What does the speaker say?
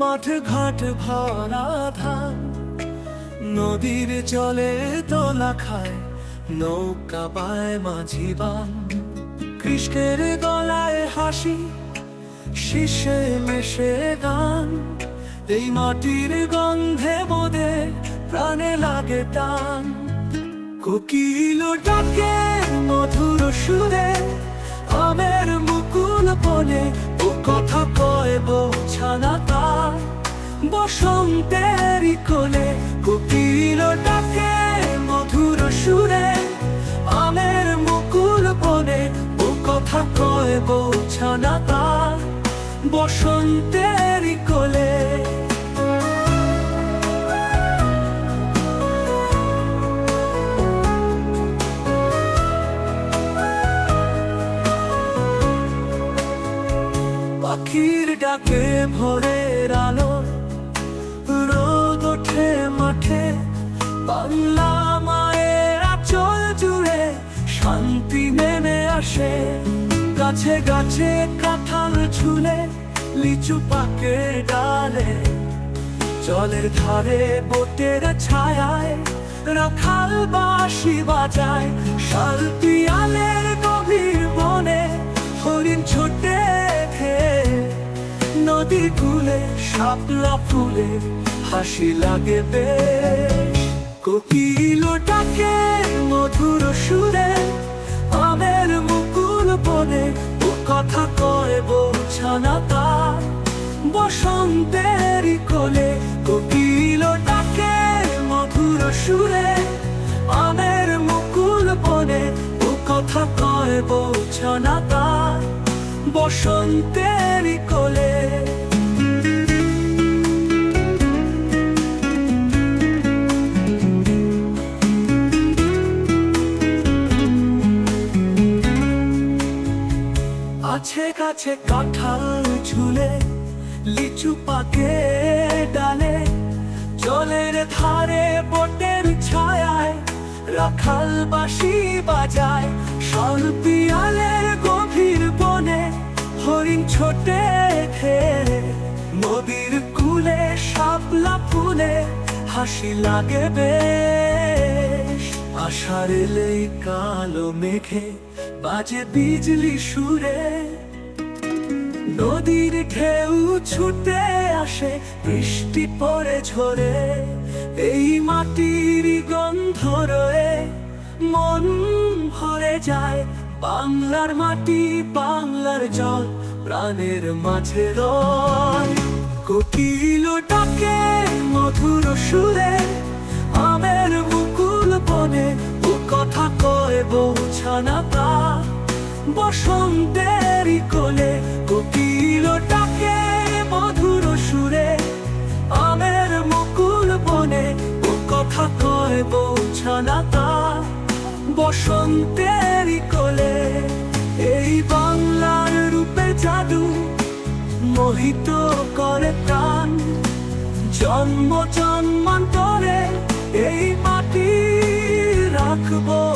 মাঠ ঘাট ভরা ধান। নদীর জলে তোলা খায়, নৌকা পায় মাঝি বান। কৃষ্ণের গলায় হাসি, শীষে মেশে গান। এই মাটির গন্ধে বোধে প্রাণে লাগে টান। কোকিল ডাকে মধুর সুরে কথা কয় বোঝানা তার। বসন্তের কোলে কোকিল ডাকে মধুর সুরে। আমের মুকুল বনে ও কথা কয় বোঝানা তার। বসন্তের কোলে ডাকে ভোরের আলো। রোদ ওঠে মাঠে বাংলা মায়ের আচল জুড়ে শান্তি নেমে আসে। গাছে গাছে কাঁঠাল ঝুলে লিচু পাকে ডালে। জলের ধারে বোটের ছায়ায় রাখাল বাঁশি বাজায়, শাল শাপলা ফুলে হাসি লাগে বেশ। কোকিল ডাকে মধুর সুরে, আমের মুকুল বনে ও কথা কয় বোঝানা তার। বসন্তের কোলে কোকিল ডাকে মধুর সুরে, আমের মুকুল বনে ও কথা কয় বোঝানা তার। বসন্তেরই আছে কাছে কাঁঠাল ঝুলে, লিচু পাকে ডালে, জলের ধারে বটের ছায়ায় রাখাল বাঁশি বাজায় সলপিয়ালের গভীর বনে, হরিণ ছোটে খেয়ে নদীর কুলে শাপলা ফুলে, হাসি লাগে বেশ আষাঢ় এলেই কালো মেঘে বাজে বিজলি সুরে। নদীর ঢেউ ছুটে আসে, বৃষ্টি পড়ে ঝরে। এই মাটির গন্ধ রয়ে, মন ভরে যায়। বাংলার মাটি, বাংলার জল, প্রাণের মাঝে রয়। কোকিল ডাকে মধুর সুরে বনে ও কথা কয় বৌছানা তা। বসন্তেরই কোলে কোকিল ডাকে মধুর সুরে আমের মুকুল বনে ও কথা কয় বৌছানা তা। বসন্তেরই কোলে এই বাংলার রূপে জাদু মোহিত করে প্রাণ। জন্ম you boy.